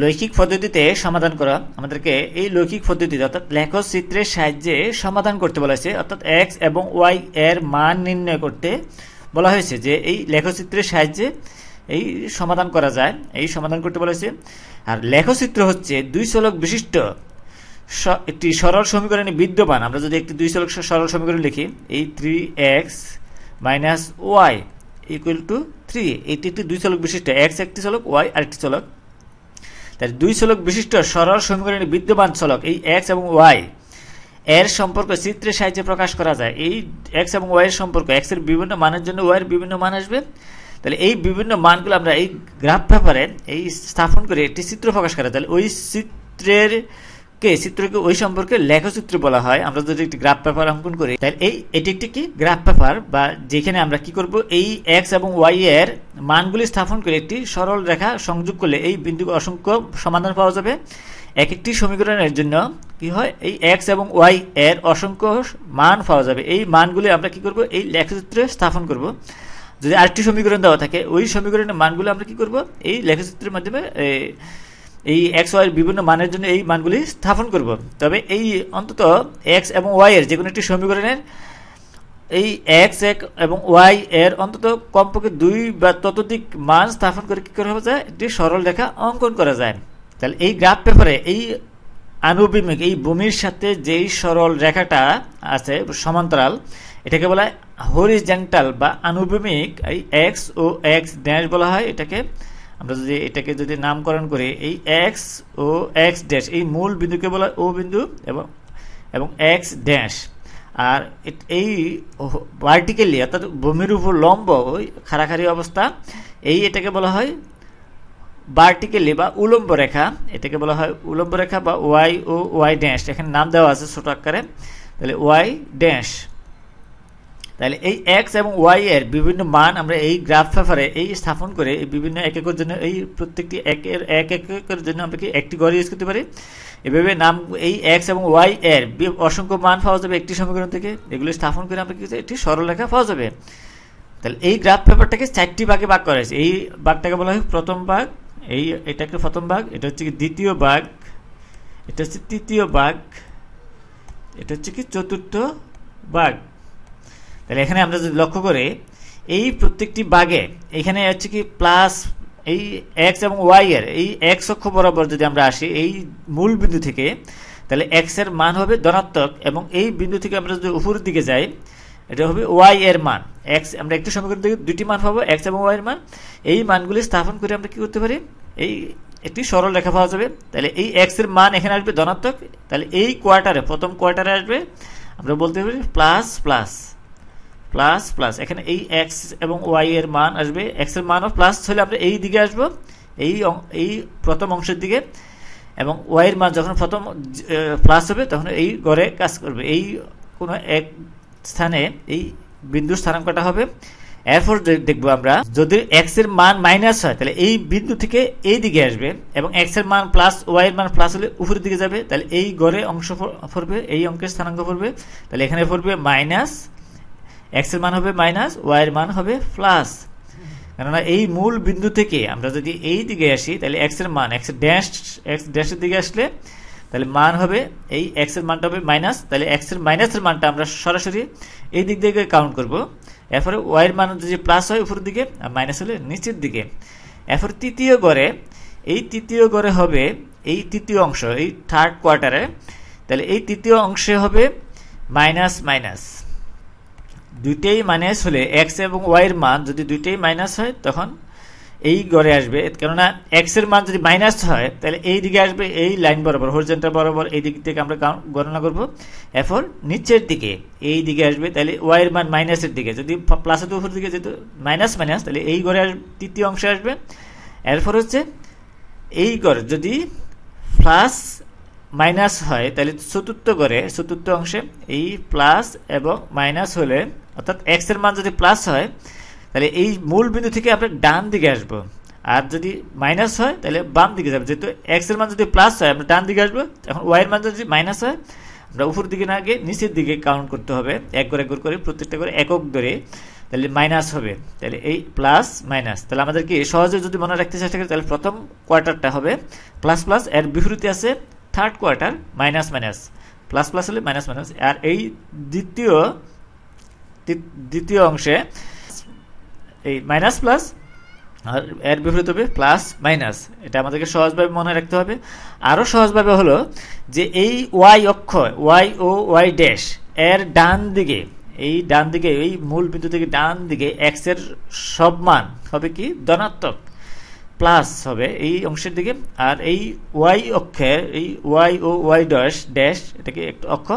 লৈখিক পদ্ধতিতে সমাধান করা, আমাদেরকে এই লৈখিক পদ্ধতিতে অর্থাৎ লেখচিত্রের সাহায্যে সমাধান করতে বলা হয়েছে, অর্থাৎ এক্স এবং ওয়াই এর মান নির্ণয় করতে বলা হয়েছে যে এই লেখচিত্রের সাহায্যে এই সমাধান করা যায়, এই সমাধান করতে বলা হয়েছে। আর লেখচিত্র হচ্ছে দুই চলক বিশিষ্ট একটি সরল সমীকরণে বিদ্যমান। আমরা যদি একটি দুই চলক সরল সমীকরণ লিখি, এই three x minus y equal to three এটি একটি দুই চলক বিশিষ্ট এক্স একটি চলক ওয়াই আরেকটি চলক। তাহলে দুই চলক বিশিষ্ট সরল সমীকরণে বিদ্যমান চলক এই এক্স এবং ওয়াই এর সম্পর্ক চিত্রের সাহায্যে প্রকাশ করা যায় এই এক্স এবং ওয়াই এর সম্পর্ক এক্সের বিভিন্ন মানের জন্য ওয়াই এর বিভিন্ন মান আসবে তাহলে এই বিভিন্ন মানগুলো আমরা এই গ্রাফ পেপারে এই স্থাপন করে একটি চিত্র প্রকাশ করা। তাহলে ওই চিত্রের কে চিত্রকে ওই সম্পর্কে লেখচিত্র বলা হয়, আমরা যদি একটি গ্রাফ পেপার অঙ্কন করি, তাহলে এই, এটি একটি কি? গ্রাফ পেপার বা যেখানে আমরা কি করব? এই এক্স এবং ওয়াই এর মানগুলি স্থাপন করে একটি সরল রেখা সংযোগ করলে এই বিন্দু অসংখ্য সমাধান পাওয়া যাবে। এক একটি সমীকরণের জন্য কি হয়? এই এক্স এবং ওয়াই এর অসংখ্য মান পাওয়া যাবে। এই মানগুলি আমরা কি করব? এই লেখচিত্রে স্থাপন করব। যদি আরেকটি সমীকরণ দেওয়া থাকে, ওই সমীকরণের মানগুলো আমরা কি করব? এই লেখচিত্রের মাধ্যমে এই এক্স ওয়াই বিভিন্ন মানের জন্য এই মানগুলি স্থাপন করব। তবে এই অন্তত এক্স এবং ওয়াই এর যে কোনো একটি সমীকরণের এই এক্স এক এবং ওয়াই এর অন্তত কমপক্ষে দুই বা ততোধিক মান স্থাপন করে কী করা যায় একটি সরল রেখা অঙ্কন করা যায়। তাহলে এই গ্রাফ পেপারে এই আনুভূমিক, এই ভূমির সাথে যেই সরল রেখাটা আছে, সমান্তরাল, এটাকে বলা হয় হরিজেন্টাল বা আনুভূমিক, এই এক্স ও এক্স ড্যাশ বলা হয় এটাকে আমরা যদি এটাকে যদি নামকরণ করি, এই এক্স ও এক্স ড্যাশ এই মূল বিন্দুকে বলা ও বিন্দু এবং এবং এক্স ড্যাশ আর এই ভার্টিক্যালি অর্থাৎ ভূমির উপর লম্ব ওই খাড়াখাড়ি অবস্থা, এই এটাকে বলা হয় ভার্টিক্যালি বা উলম্ব রেখা, এটাকে বলা হয় উলম্ব রেখা বা ওয়াই ও ওয়াই ড্যাশ এখানে নাম দেওয়া আছে ছোট আকারে, তাহলে ওয়াই ড্যাশ তাহলে এই এক্স এবং ওয়াই এর বিভিন্ন মান আমরা এই গ্রাফ পেপারে এই স্থাপন করে এই বিভিন্ন এক একের জন্য এই প্রত্যেকটি একের এক একের জন্য আমরা কি একটি ঘর ইউজ করতে পারি? এভাবে নাম এই এক্স এবং ওয়াই এর অসংখ্য মান পাওয়া যাবে একটি সমীকরণ থেকে। এগুলো স্থাপন করে আমরা কি একটি সরলরেখা পাওয়া যাবে। তাহলে এই গ্রাফ পেপারটাকে চারটি ভাগে ভাগ করা হয়েছে। এই ভাগটাকে বলা হয় প্রথম ভাগ, এই এটা একটা প্রথম ভাগ, এটা হচ্ছে কি দ্বিতীয় ভাগ, এটা হচ্ছে তৃতীয় ভাগ, এটা হচ্ছে কি চতুর্থ ভাগ। তাহলে এখানে আমরা যদি লক্ষ্য করে, এই প্রত্যেকটি ভাগে এখানে হচ্ছে কি প্লাস এই এক্স এবং ওয়াই এর, এই এক্স অক্ষ বরাবর যদি আমরা আসি, এই মূল বিন্দু থেকে, তাহলে এক্সের মান হবে ধনাত্মক এবং এই বিন্দু থেকে আমরা যদি উপরের দিকে যাই, এটা হবে ওয়াই এর মান। এক্স আমরা একটু সমীকরণ থেকে দুটি মান পাবো এক্স এবং ওয়াই এর মান। এই মানগুলি স্থাপন করে আমরা কি করতে পারি? এই একটি সরল রেখা পাওয়া যাবে। তাহলে এই এক্সের মান এখানে আসবে ধনাত্মক। তাহলে এই কোয়ার্টারে, প্রথম কোয়ার্টারে আসবে, আমরা বলতে পারি প্লাস প্লাস প্লাস প্লাস এখানে এই এক্স এবং ওয়াই এর মান আসবে। এক্সের মানও প্লাস হলে আমরা এই দিকে আসব, এই এই প্রথম অংশের দিকে। এবং ওয়াই এর মান যখন প্রথম প্লাস হবে, তখন এই গড়ে কাজ করবে। এই কোনো এক স্থানে এই বিন্দুর স্থানাঙ্কটা হবে। এরপর দেখব আমরা, যদি এক্সের মান মাইনাস হয়, তাহলে এই বিন্দু থেকে এই দিকে আসবে এবং এক্সের মান প্লাস ওয়াই এর মান প্লাস হলে উপরের দিকে যাবে। তাহলে এই গড়ে অংশ পড়বে এই অঙ্কের স্থানাঙ্ক পড়বে তাহলে এখানে পড়বে মাইনাস এক্সের মান হবে মাইনাস ওয়াই এর মান হবে প্লাস কেননা এই মূল বিন্দু থেকে আমরা যদি এই দিকে আসি, তাহলে এক্সের মান এক্স ড্যাশ এক্স ড্যাশের দিকে আসলে, তাহলে মান হবে এই এক্সের মানটা হবে মাইনাস তাহলে এক্সের মাইনাসের মানটা আমরা সরাসরি এই দিক থেকে কাউন্ট করব। এরপরে এর মান যদি প্লাস হয় উপরের দিকে, আর মাইনাস হলে নিচের দিকে। এরপর তৃতীয় গড়ে, এই তৃতীয় গড়ে হবে এই তৃতীয় অংশ, এই থার্ড কোয়ার্টারে তাহলে এই তৃতীয় অংশে হবে মাইনাস মাইনাস দুইটাই মাইনাস হলে এক্স এবং ওয়াই এর মান যদি দুইটাই মাইনাস হয়, তখন এই গড়ে আসবে। কেননা এক্সের মান যদি মাইনাস হয়, তাহলে এই দিকে আসবে, এই লাইন বরাবর হরিজেন্টাল বরাবর, এই দিক থেকে আমরা গণনা করব। এরপর নিচের দিকে এই দিকে আসবে, তাহলে ওয়াই এর মান মাইনাসের দিকে। যদি প্লাসের উপর দিকে যেহেতু মাইনাস মাইনাস তাহলে এই গড়ে তৃতীয় অংশে আসবে। এরপর হচ্ছে এই গড় যদি প্লাস মাইনাস হয়, তাহলে চতুর্থ গড়ে, চতুর্থ অংশে এই প্লাস এবং মাইনাস হলে অর্থাৎ এক্সের মান যদি প্লাস হয়, তাহলে এই মূল বিন্দু থেকে আমরা ডান দিকে আসব। আর যদি মাইনাস হয়, তাহলে বাম দিকে যাবে। যেহেতু এক্সের মান যদি প্লাস হয়, আমরা ডান দিকে আসব। এখন ওয়াই এর মান যদি মাইনাস হয়, আমরা উপর দিকে না গিয়ে নিচের দিকে কাউন্ট করতে হবে। এক করে এক করে করে প্রত্যেকটা করে একক ধরে তাহলে মাইনাস হবে। তাহলে এই প্লাস মাইনাস তাহলে আমাদের কি সহজে যদি মনে রাখতে চেষ্টা করি, তাহলে প্রথম কোয়ার্টারটা হবে। প্লাস প্লাস এর বিপরীতে আছে third quarter minus minus plus plus হলে মাইনাস মাইনাস আর এই দ্বিতীয় দ্বিতীয় অংশে এই মাইনাস প্লাস আর এর বিপরীত হবে প্লাস মাইনাস এটা আমাদেরকে সহজভাবে মনে রাখতে হবে। আরও সহজভাবে হলো যে এই ওয়াই অক্ষ ওয়াই ও ওয়াই ড্যাশ এর ডান দিকে, এই ডান দিকে, এই মূল বিন্দু থেকে ডান দিকে এক্সের সব মান হবে কি? ধনাত্মক। প্লাস হবে এই অংশের দিকে। আর এই ওয়াই অক্ষের এই y O y dash dash এটাকে একটু অক্ষ,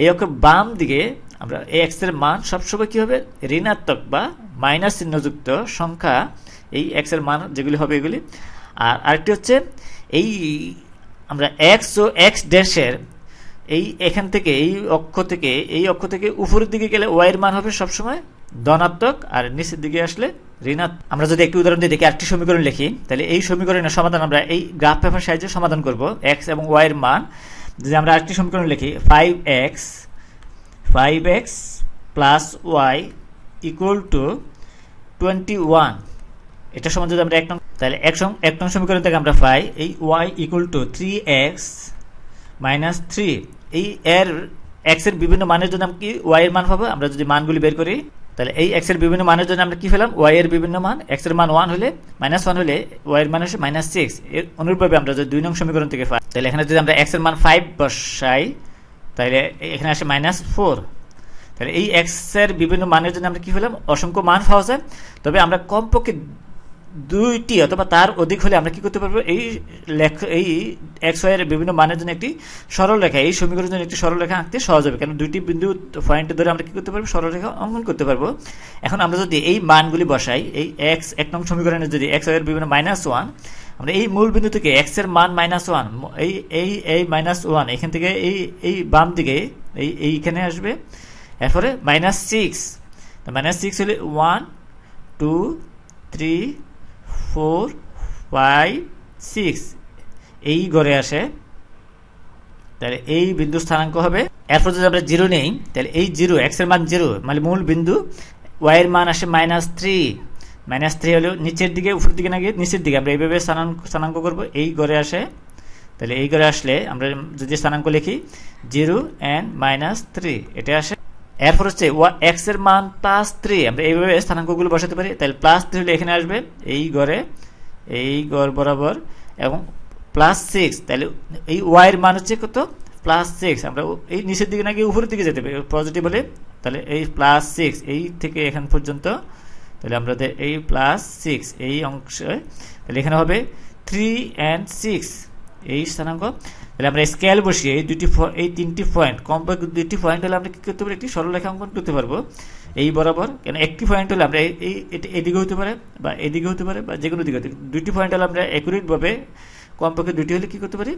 এই অক্ষের বাম দিকে আমরা এই এক্সের মান সবসময় কি হবে? ঋণাত্মক বা মাইনাস চিহ্নযুক্ত সংখ্যা, এই এক্সের মান যেগুলি হবে এগুলি। আর আরেকটি হচ্ছে, এই আমরা এক্স ও এক্স ড্যাশের এই এখান থেকে, এই অক্ষ থেকে, এই অক্ষ থেকে উপরের দিকে গেলে ওয়াইয়ের মান হবে সবসময় ধনাত্মক আর নিচের দিকে আসলে ঋণাত্মক। আমরা যদি একটি উদাহরণ দিয়ে দেখি একটি সমীকরণ লিখি, তাহলে এই সমীকরণের সমাধান আমরা এই গ্রাফ পেপার সাহায্যে সমাধান করব এক্স এবং ওয়াইয়ের মান। যদি আমরা আরেকটি সমীকরণ লিখি five x five x plus y equal to twenty one এটা সমান যদি আমরা এক নং তাহলে এক এক নং সমীকরণ থেকে আমরা পাই, এই y equal to three x minus three এই এর এক্সের বিভিন্ন মানের জন্য আমরা কি ওয়াই এর মান পাবো? আমরা যদি মানগুলি বের করি, তাহলে এই এক্সের বিভিন্ন মানের জন্য আমরা কি পেলাম? ওয়াই এর বিভিন্ন মান। এক্সের মান ওয়ান হলে মাইনাস ওয়ান হলে ওয়াই এর মান হচ্ছে মাইনাস সিক্স এর অনুরূপভাবে আমরা যদি দুই নং সমীকরণ থেকে পাই, তাহলে এখানে যদি আমরা এক্সের মান ফাইভ বসাই তাহলে এখানে আসে মাইনাস ফোর তাহলে এই এক্সের বিভিন্ন মানের জন্য আমরা কী পেলাম অসংখ্য মান পাওয়া যায়। তবে আমরা কমপক্ষে দুইটি অথবা তার অধিক হলে আমরা কি করতে পারব? এই লেখ, এই এক্স ওয়াই এর বিভিন্ন মানের জন্য একটি সরল রেখা, এই সমীকরণের জন্য একটি সরল রেখা আঁকতে সহজ হবে। কারণ দুইটি বিন্দু পয়েন্ট ধরে আমরা কি করতে পারব? সরল রেখা অঙ্কন করতে পারব। এখন আমরা যদি এই মানগুলি বসাই, এই এক্স এক নং সমীকরণে যদি এক্স ওয়াই এর বিভিন্ন মাইনাস ওয়ান আমরা এই মূল বিন্দু থেকে এক্সের মান মাইনাস ওয়ান এই এই এই মাইনাস ওয়ান এখান থেকে এই এই বাম দিকে, এই, এইখানে আসবে। এরপরে মাইনাস সিক্স মাইনাস সিক্স হলে one two three four, five, six. এই গড়ে আসে, তাহলে এই বিন্দু স্থানাঙ্ক হবে। এরপর যদি আমরা জিরো নেই, তাহলে এই জিরো এক্সের মান জিরো মানে মূল বিন্দু ওয়াই এর মান আসে মাইনাস থ্রি মাইনাস থ্রি হলেও নিচের দিকে, উপরের দিকে না গিয়ে নিচের দিকে? আমরা এইভাবে স্থানাঙ্ক স্থানাঙ্ক করব। এই গড়ে আসে, তাহলে এই গড়ে আসলে আমরা যদি স্থানাঙ্ক লিখি, জিরো অ্যান্ড মাইনাস থ্রি এটা আসে এরপর হচ্ছে এক্সের মান প্লাস থ্রি আমরা এইভাবে স্থানাঙ্কগুলো বসাতে পারি। তাহলে প্লাস থ্রি হলে এখানে আসবে, এই গড়ে, এই গড় বরাবর, এবং প্লাস সিক্স তাহলে এই ওয়াইয়ের মান হচ্ছে কত? প্লাস সিক্স আমরা এই নিচের দিকে নাকি উপরের দিকে যেতে পারি পজিটিভ হলে, তাহলে এই প্লাস সিক্স এই থেকে এখান পর্যন্ত, তাহলে আমরা এই প্লাস সিক্স এই অংশে, তাহলে এখানে হবে থ্রি অ্যান্ড সিক্স এই স্থানাঙ্ক। তাহলে আমরা স্কেল বসিয়ে এই দুটি এই তিনটি পয়েন্ট কমপক্ষে দুটি পয়েন্ট হলে আমরা কী করতে পারি? একটি সরলরেখা অঙ্কন করতে পারব। এই বরাবর, কেন একটি পয়েন্ট হলে আমরা এই এদিকে হতে পারে বা এদিকে হতে পারে বা যে কোনো দিকে দুটি পয়েন্ট হলে আমরা অ্যাকুরেটভাবে কমপক্ষে দুটি হলে কী করতে পারি?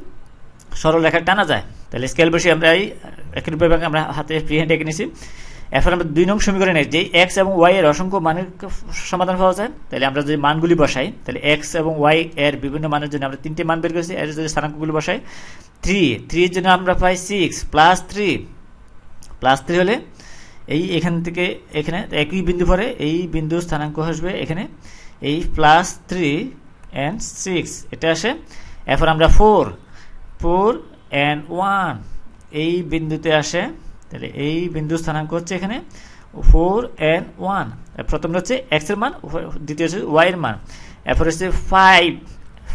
সরল রেখা টানা যায়। তাহলে স্কেল বসিয়ে আমরা এই একইভাবে আমরা হাতে ফ্রি হ্যান্ড এঁকে নিছি। এখন আমরা দুই নং সমীকরণে যে এক্স এবং ওয়াই এর অসংখ্য মানের সমাধান পাওয়া যায়, তাহলে আমরা যদি মানগুলি বসাই, তাহলে এক্স এবং ওয়াই এর বিভিন্ন মানের জন্য আমরা তিনটি মান বের করেছি। এর যদি স্থানাঙ্কগুলি বসাই থ্রি থ্রির জন্য আমরা পাই six plus three plus three হলে এই এখান থেকে এখানে একই বিন্দু পরে এই বিন্দু স্থানাঙ্ক আসবে এখানে। এই প্লাস থ্রি অ্যান্ড সিক্স এটা আসে। এরপর আমরা ফোর ফোর অ্যান্ড ওয়ান এই বিন্দুতে আসে। তাহলে এই বিন্দু স্থানাঙ্ক হচ্ছে এখানে ফোর অ্যান্ড ওয়ান প্রথমটা হচ্ছে এক্সের মান দ্বিতীয় হচ্ছে ওয়াই এর মান। এরপর হচ্ছে ফাইভ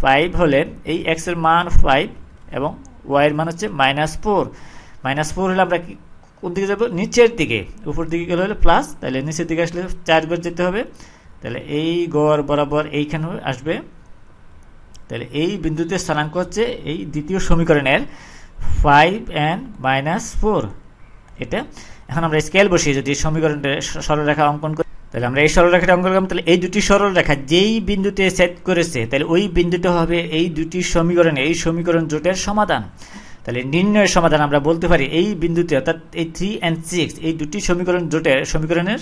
ফাইভ হলে এই এক্সের মান ফাইভ এবং ওয়াই এর মান হচ্ছে মাইনাস ফোর মাইনাস ফোর হলে আমরা কোন দিকে যাব? নিচের দিকে। উপর দিকে গেলে হলে প্লাস তাহলে নিচের দিকে আসলে চার গড় যেতে হবে। তাহলে এই গড় বরাবর এইখানে আসবে। তাহলে এই বিন্দুতে স্থানাঙ্ক হচ্ছে এই দ্বিতীয় সমীকরণের ফাইভ অ্যান্ড মাইনাস ফোর এটা। এখন আমরা স্কেল বসিয়ে যদি সমীকরণটা সরলরেখা অঙ্কন করি তাহলে আমরা এই সরলরেখাটা অঙ্কন করলাম। তাহলে এই দুটি সরলরেখা যেই বিন্দুতে সেট করেছে, তাহলে ওই বিন্দুটা হবে এই দুটি সমীকরণে, এই সমীকরণ জোটের সমাধান। তাহলে নির্ণয়ের সমাধান আমরা বলতে পারি এই বিন্দুতে, অর্থাৎ এই থ্রি অ্যান্ড সিক্স এই দুটি সমীকরণ জোটের সমীকরণের,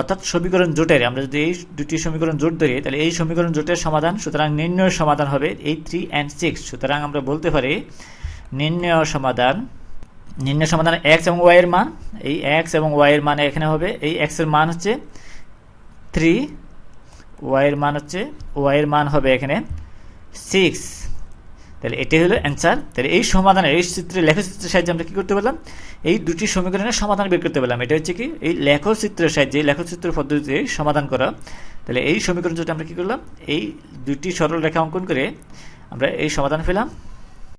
অর্থাৎ সমীকরণ জোটের, আমরা যদি এই দুটি সমীকরণ জোট ধরি, তাহলে এই সমীকরণ জোটের সমাধান, সুতরাং নির্ণয়ের সমাধান হবে এই থ্রি অ্যান্ড সিক্স সুতরাং আমরা বলতে পারি নির্ণয় সমাধান নির্ণয় সমাধান এক্স এবং ওয়াই এর মান, এই এক্স এবং ওয়াই এর মান এখানে হবে, এই এক্সের মান হচ্ছে থ্রি ওয়াইয়ের মান হচ্ছে ওয়াইয়ের মান হবে এখানে সিক্স তাহলে এটাই হলো অ্যান্সার তাহলে এই সমাধানের, এই চিত্রে লেখচিত্রের সাহায্যে আমরা কী করতে পারলাম? এই দুটি সমীকরণের সমাধান বের করতে পারলাম। এটা হচ্ছে কি? এই লেখচিত্রের সাহায্যে লেখচিত্র পদ্ধতিতে সমাধান করা। তাহলে এই সমীকরণ যদি আমরা কী করলাম? এই দুটি সরল রেখা অঙ্কন করে আমরা এই সমাধান পেলাম।